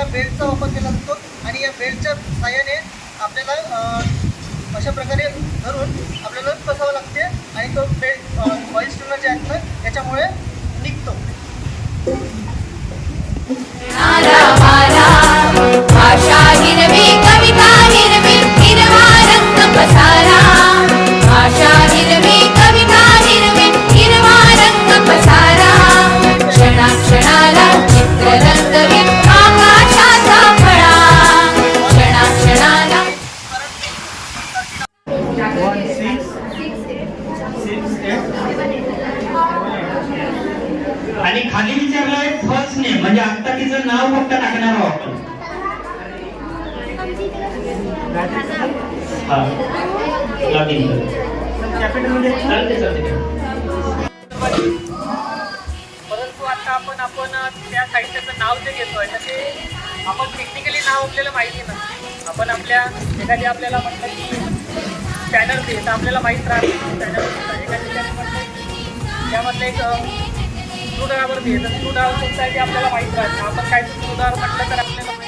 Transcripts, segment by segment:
या बेल्टचा वापर केला जातो आणि या बेल्टच्या साहाय्याने आपल्याला अशा प्रकारे धरून आपल्याला बसावं लागते आणि तो belt oil one six six आणि खाली विचारलंय फर्स्ट नेम म्हणजे आता तिचं नाव फक्त टाकणार आहोत आपण. हा. लॉगिन कॅपिटलमध्ये चालते चालते परंतु आता आपण आपण त्या साहित्याचं नाव जे घेतोय तर ते आपण टेक्निकली नाव आपल्याला माहिती नसते. आपण आपल्या एखादी आपल्याला म्हटलं की स्कॅनर ते तर आपल्याला माहीत राहते स्कॅनर एका ठिकाणी त्यामधलं एक स्क्रूड्रायवर ते तर स्क्रूड्रायव्हर कोणता आहे ते आपल्याला माहीत राहते आपण काय स्क्रूड्रायवर म्हटलं तर आपल्याला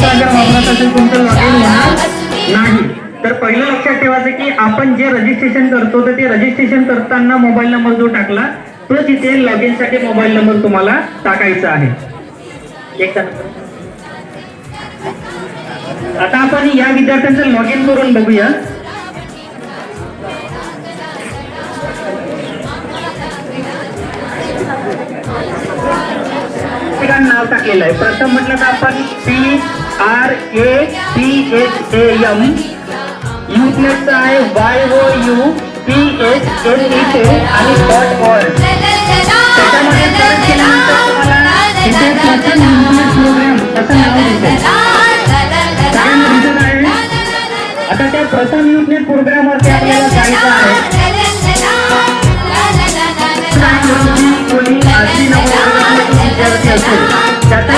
तुमचा जर वापरला असेल तुमचं लॉगिन होणार नाही. तर पहिलं लक्षात ठेवायचं की आपण जे रजिस्ट्रेशन करतो तर ते रजिस्ट्रेशन करताना मोबाईल नंबर जो टाकला तो तिथे लॉगिनसाठी मोबाईल नंबर तुम्हाला टाकायचा आहे. एक. आता आपण या विद्यार्थ्यांचं लॉगिन करून बघूया. नाव टाकलेलं आहे. प्रथम म्हटलं तर आपण P R A P H A M U प्लेटचा आहे Y O U P H N इथे आणि डॉट ऑल त्याच्यामध्ये सर्च केल्यानंतर आता त्या प्रथम युनिट प्रोग्रामवरती आपल्याला जायचं आहे. विद्यार्थी असेल. त्याचा